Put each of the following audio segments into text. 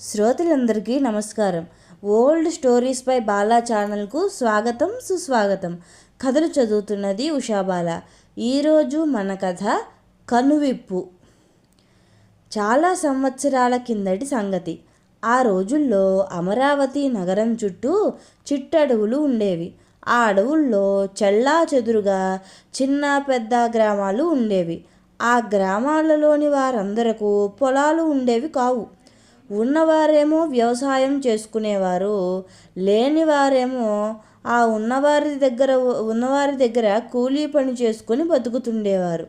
శ్రోతలందరికీ నమస్కారం. Old stories by Bala ఛానల్కు స్వాగతం సుస్వాగతం. కథలు చదువుతున్నది ఉషాబాల ఈరోజు మన కథ కనువిప్పు. చాలా సంవత్సరాల కిందటి సంగతి. ఆ రోజుల్లో అమరావతి నగరం చుట్టూ చిట్టడవులు ఉండేవి. ఆ అడవుల్లో చెల్లా చెదురుగా చిన్న పెద్ద గ్రామాలు ఉండేవి. ఆ గ్రామాలలోని వారందరకు పొలాలు ఉండేవి కావు. ఉన్నవారేమో వ్యవసాయం చేసుకునేవారు లేనివారేమో ఆ ఉన్నవారి దగ్గర ఉన్నవారి దగ్గర కూలీ పని చేసుకుని బతుకుతుండేవారు.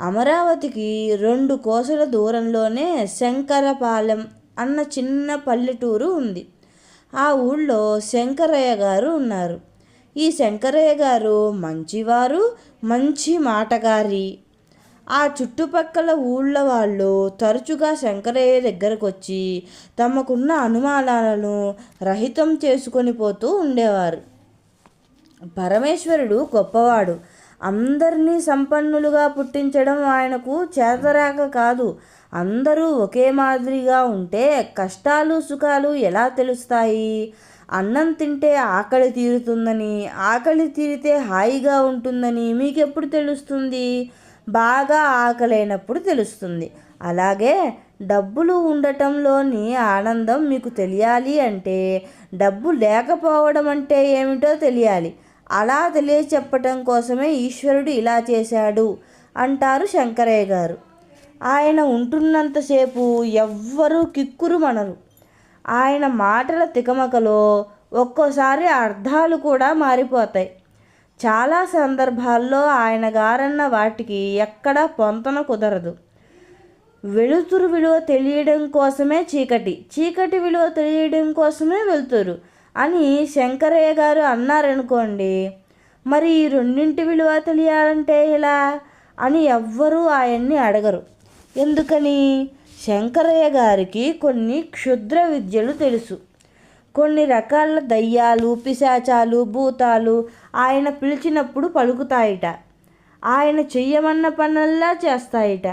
అమరావతికి రెండు కోసల దూరంలోనే శంకరపాలెం అన్న చిన్న పల్లెటూరు ఉంది. ఆ ఊళ్ళో శంకరయ్య గారు ఉన్నారు. ఈ శంకరయ్య గారు మంచివారు మంచి మాటగారి. ఆ చుట్టుపక్కల ఊళ్ళ వాళ్ళు తరచుగా శంకరయ్య దగ్గరకు వచ్చి తమకున్న అనుమానాలను రహితం చేసుకొని పోతూ ఉండేవారు. పరమేశ్వరుడు గొప్పవాడు. అందరినీ సంపన్నులుగా పుట్టించడం ఆయనకు చేతరాక కాదు. అందరూ ఒకే మాదిరిగా ఉంటే కష్టాలు సుఖాలు ఎలా తెలుస్తాయి? అన్నం తింటే ఆకలి తీరుతుందని ఆకలి తీరితే హాయిగా ఉంటుందని మీకెప్పుడు తెలుస్తుంది? బాగా ఆకలైనప్పుడు తెలుస్తుంది. అలాగే డబ్బులు ఉండటంలోని ఆనందం మీకు తెలియాలి అంటే డబ్బు లేకపోవడం అంటే ఏమిటో తెలియాలి. అలా తెలియచెప్పటం కోసమే ఈశ్వరుడు ఇలా చేశాడు అంటారు శంకరయ్య గారు. ఆయన ఉంటున్నంతసేపు ఎవ్వరూ కిక్కురు మనరు. ఆయన మాటల తికమకలో ఒక్కోసారి అర్థాలు కూడా మారిపోతాయి. చాలా సందర్భాల్లో ఆయన గారన్న వాటికి ఎక్కడా పొంతన కుదరదు. వెలుతురు విలువ తెలియడం కోసమే చీకటి చీకటి విలువ తెలియడం కోసమే వెలుతురు అని శంకరయ్య గారు అన్నారనుకోండి మరి ఈ రెండింటి విలువ తెలియాలంటే ఇలా అని ఎవ్వరూ ఆయన్ని అడగరు. ఎందుకని? శంకరయ్య గారికి కొన్ని క్షుద్ర విద్యలు తెలుసు. కొన్ని రకాల దయ్యాలు పిశాచాలు భూతాలు ఆయన పిలిచినప్పుడు పలుకుతాయిట. ఆయన చెయ్యమన్న పనుల్లా చేస్తాయిట.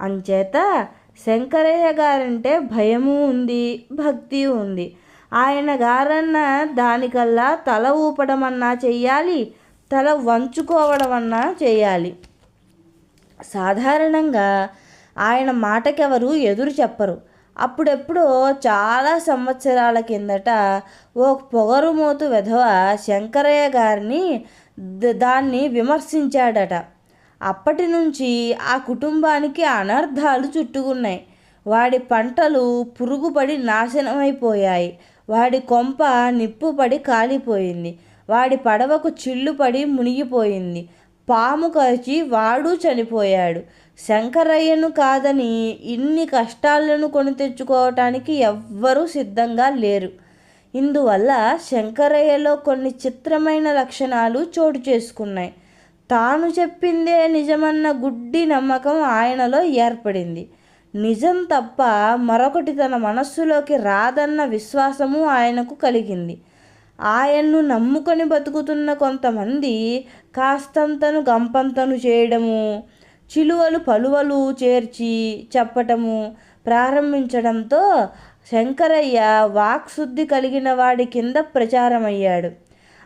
అంచేత శంకరయ్య గారంటే భయము ఉంది భక్తి ఉంది. ఆయన గారన్న దానికల్లా తల ఊపడమన్నా చెయ్యాలి తల వంచుకోవడమన్నా చేయాలి సాధారణంగా ఆయన మాటకెవరు ఎదురు చెప్పరు. అప్పుడెప్పుడో చాలా సంవత్సరాల కిందట ఓ పొగరుమోతు వెధవ శంకరయ్య గారిని దాన్ని విమర్శించాడట. అప్పటి నుంచి ఆ కుటుంబానికి అనర్థాలు చుట్టుకున్నాయి. వాడి పంటలు పురుగుపడి నాశనమైపోయాయి. వాడి కొంప నిప్పుపడి కాలిపోయింది. వాడి పడవకు చిల్లుపడి మునిగిపోయింది. పాము కరిచి వాడు చనిపోయాడు. శంకరయ్యను కాదని ఇన్ని కష్టాలను కొని తెచ్చుకోవటానికి ఎవ్వరూ సిద్ధంగా లేరు. ఇందువల్ల శంకరయ్యలో కొన్ని చిత్రమైన లక్షణాలు చోటు చేసుకున్నాయి. తాను చెప్పిందే నిజమన్న గుడ్డి నమ్మకం ఆయనలో ఏర్పడింది. నిజం తప్ప మరొకటి తన మనస్సులోకి రాదన్న విశ్వాసము ఆయనకు కలిగింది. ఆయన్ను నమ్ముకొని బతుకుతున్న కొంతమంది కాస్తంతను గంపంతను చేయడము చిలువలు పలువలు చేర్చి చెప్పటము ప్రారంభించడంతో శంకరయ్య వాక్శుద్ధి కలిగిన వాడి కింద ప్రచారమయ్యాడు.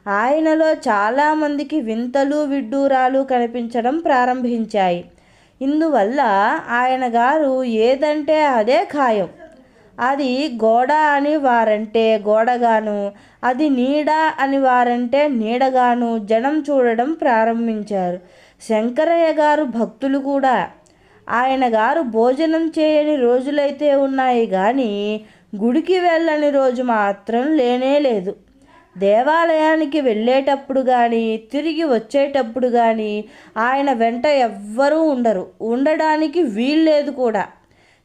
ఆయనలో చాలామందికి వింతలు విడ్డూరాలు కనిపించడం ప్రారంభించాయి. ఇందువల్ల ఆయన గారు ఏదంటే అదే ఖాయం. అది గోడ అని వారంటే గోడగాను అది నీడ అని వారంటే నీడగాను జనం చూడడం ప్రారంభించారు. శంకరయ్య గారు భక్తులు కూడా. ఆయన గారు భోజనం చేయని రోజులైతే ఉన్నాయి కానీ గుడికి వెళ్ళని రోజు మాత్రం లేనే లేదు. దేవాలయానికి వెళ్ళేటప్పుడు కానీ తిరిగి వచ్చేటప్పుడు కానీ ఆయన వెంట ఎవ్వరూ ఉండరు. ఉండడానికి వీల్లేదు కూడా.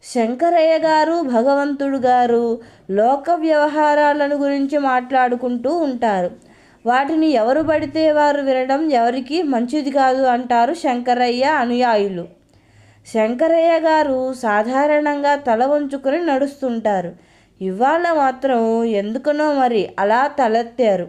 శంకరయ్య గారు భగవంతుడు గారు లోక వ్యవహారాలను గురించి మాట్లాడుకుంటూ ఉంటారు. వాటిని ఎవరు పడితే వారు వినడం ఎవరికి మంచిది కాదు అంటారు శంకరయ్య అనుయాయులు. శంకరయ్య గారు సాధారణంగా తల వంచుకొని నడుస్తుంటారు. ఇవాళ మాత్రం ఎందుకనో మరి అలా తలెత్తారు.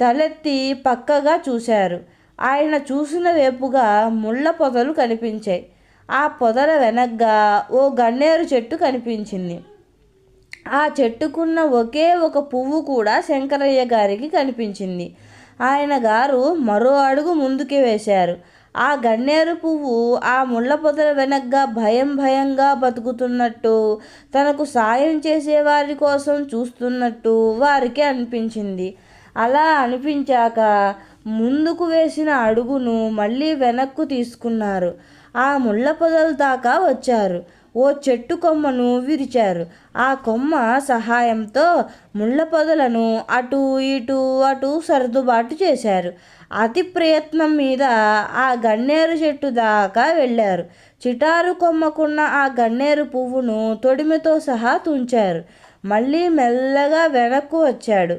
తలెత్తి పక్కగా చూశారు. ఆయన చూసిన వైపుగా ముళ్ళ పొదలు కనిపించాయి. ఆ పొదల వెనగ్గా ఓ గన్నేరు చెట్టు కనిపించింది. ఆ చెట్టుకున్న ఒకే ఒక పువ్వు కూడా శంకరయ్య గారికి కనిపించింది. ఆయన గారు మరో అడుగు ముందుకు వేశారు. ఆ గన్నేరు పువ్వు ఆ ముళ్ళ పొదల వెనగ్గా భయం భయంగా బతుకుతున్నట్టు తనకు సాయం చేసే వారి కోసం చూస్తున్నట్టు వారికి అనిపించింది. అలా అనిపించాక ముందుకు వేసిన అడుగును మళ్ళీ వెనక్కు తీసుకున్నారు. ఆ ముళ్ళ పొదల దాకా వచ్చారు. ఓ చెట్టు కొమ్మను విరిచారు. ఆ కొమ్మ సహాయంతో ముళ్ళ పొదలను అటు ఇటు అటు సర్దుబాటు చేశారు. అతి ప్రయత్నం మీద ఆ గన్నేరు చెట్టు దాకా వెళ్ళారు. చిటారు కొమ్మకున్న ఆ గన్నేరు పువ్వును తొడిమితో సహా తుంచారు. మళ్ళీ మెల్లగా వెనక్కు వచ్చాడు.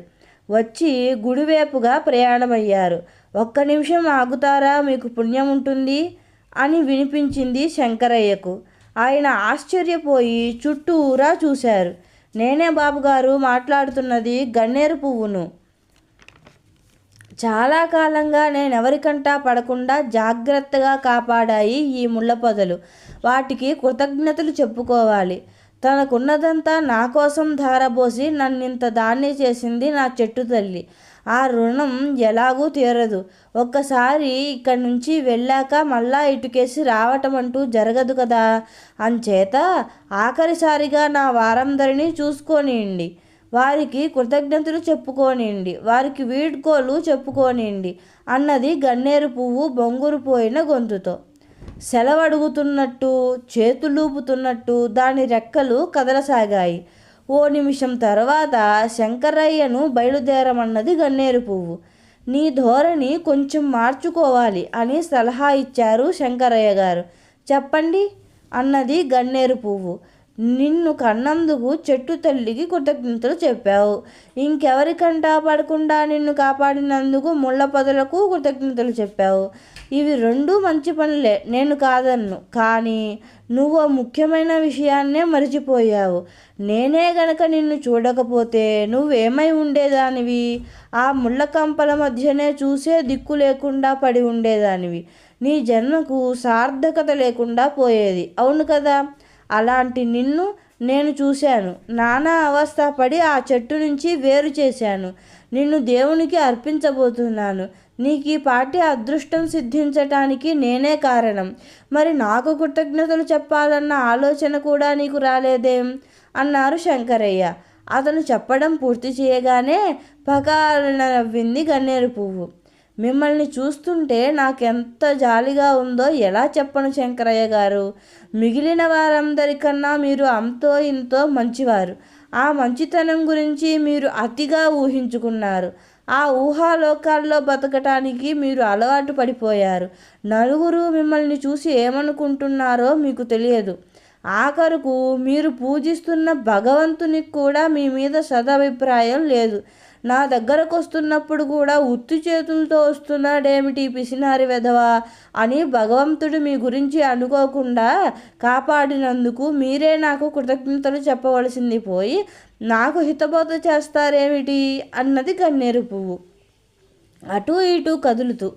వచ్చి గుడివైపుగా ప్రయాణమయ్యారు. ఒక్క నిమిషం ఆగుతారా? మీకు పుణ్యం ఉంటుంది? అని వినిపించింది శంకరయ్యకు. ఆయన ఆశ్చర్యపోయి చుట్టూరా చూశారు. నేనే బాబుగారు మాట్లాడుతున్నది గన్నేరు పువ్వును. చాలా కాలంగా నేను ఎవరికంటా పడకుండా జాగ్రత్తగా కాపాడాయి ఈ ముళ్ళ పొదలు. వాటికి కృతజ్ఞతలు చెప్పుకోవాలి. తనకున్నదంతా నా కోసం ధారబోసి నన్నింత దాన్ని చేసింది నా చెట్టు తల్లి. ఆ రుణం ఎలాగూ తీరదు. ఒక్కసారి ఇక్కడి నుంచి వెళ్ళాక మళ్ళా ఇటుకేసి రావటం అంటూ జరగదు కదా. అంచేత ఆఖరిసారిగా నా వారందరినీ చూసుకోనియండి. వారికి కృతజ్ఞతలు చెప్పుకోనియండి. వారికి వీడ్కోలు చెప్పుకోనియండి. అన్నది గన్నేరు పువ్వు బొంగురు పోయిన గొంతుతో. సెలవడుగుతున్నట్టు చేతులూపుతున్నట్టు దాని రెక్కలు కదలసాగాయి. ఓ నిమిషం తర్వాత శంకరయ్యను బయలుదేరమన్నది గన్నేరు పువ్వు. నీ ధోరణి కొంచెం మార్చుకోవాలి అని సలహా ఇచ్చారు శంకరయ్య గారు. చెప్పండి అన్నది గన్నేరు పువ్వు. నిన్ను కన్నందుకు చెట్టు తల్లికి కృతజ్ఞతలు చెప్పావు. ఇంకెవరికంటా పడకుండా నిన్ను కాపాడినందుకు ముళ్ళ పొదలకు కృతజ్ఞతలు చెప్పావు. ఇవి రెండు మంచి పనులే. నేను కాదన్ను. కానీ నువ్వు ముఖ్యమైన విషయాన్నే మరిచిపోయావు. నేనే గనక నిన్ను చూడకపోతే నువ్వేమై ఉండేదానివి? ఆ ముళ్ళ కంపల మధ్యనే చూసే దిక్కు లేకుండా పడి ఉండేదానివి. నీ జన్మకు సార్థకత లేకుండా పోయేది. అవును కదా? అలాంటి నిన్ను నేను చూశాను. నానా అవస్థ పడి ఆ చెట్టు నుంచి వేరు చేశాను. నిన్ను దేవునికి అర్పించబోతున్నాను. నీకు ఈ పాటి అదృష్టం సిద్ధించటానికి నేనే కారణం. మరి నాకు కృతజ్ఞతలు చెప్పాలన్న ఆలోచన కూడా నీకు రాలేదేం? అన్నారు శంకరయ్య. అతను చెప్పడం పూర్తి చేయగానే పకాలన నవ్వింది గన్నేరు పువ్వు. మిమ్మల్ని చూస్తుంటే నాకెంత జాలిగా ఉందో ఎలా చెప్పను శంకరయ్య గారు? మిగిలిన వారందరికన్నా మీరు అంతో ఇంతో మంచివారు. ఆ మంచితనం గురించి మీరు అతిగా ఊహించుకున్నారు. ఆ ఊహాలోకాల్లో బతకటానికి మీరు అలవాటు పడిపోయారు. నలుగురు మిమ్మల్ని చూసి ఏమనుకుంటున్నారో మీకు తెలియదు. ఆఖరుకు మీరు పూజిస్తున్న భగవంతునికి కూడా మీ మీద సదభిప్రాయం లేదు. నా దగ్గరకు వస్తున్నప్పుడు కూడా ఉత్తి చేతులతో వస్తున్నాడేమిటి పిసినారి వెధవా అని భగవంతుడు మీ గురించి అనుకోకుండా కాపాడినందుకు మీరే నాకు కృతజ్ఞతలు చెప్పవలసింది పోయి నాకు హితబోధ చేస్తారేమిటి అన్నది గన్నేరు పువ్వు. అటు ఇటు కదులుతూ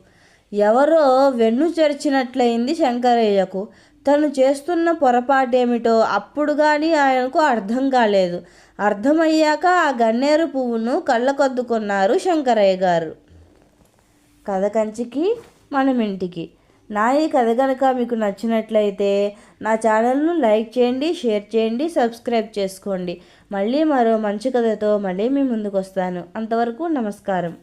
ఎవరో వెన్ను చెరిచినట్లయింది శంకరయ్యకు. తను చేస్తున్న పొరపాటేమిటో అప్పుడు కానీ ఆయనకు అర్థం కాలేదు. అర్థమయ్యాక ఆ గన్నేరు పువ్వును కళ్ళకొద్దుకున్నారు శంకరయ్య గారు. కథ కంచికి మనమింటికి. నా ఈ కథ కనుక మీకు నచ్చినట్లయితే నా ఛానల్ను లైక్ చేయండి షేర్ చేయండి సబ్స్క్రైబ్ చేసుకోండి. మళ్ళీ మరో మంచి కథతో మళ్ళీ మీ ముందుకు వస్తాను అంతవరకు నమస్కారం.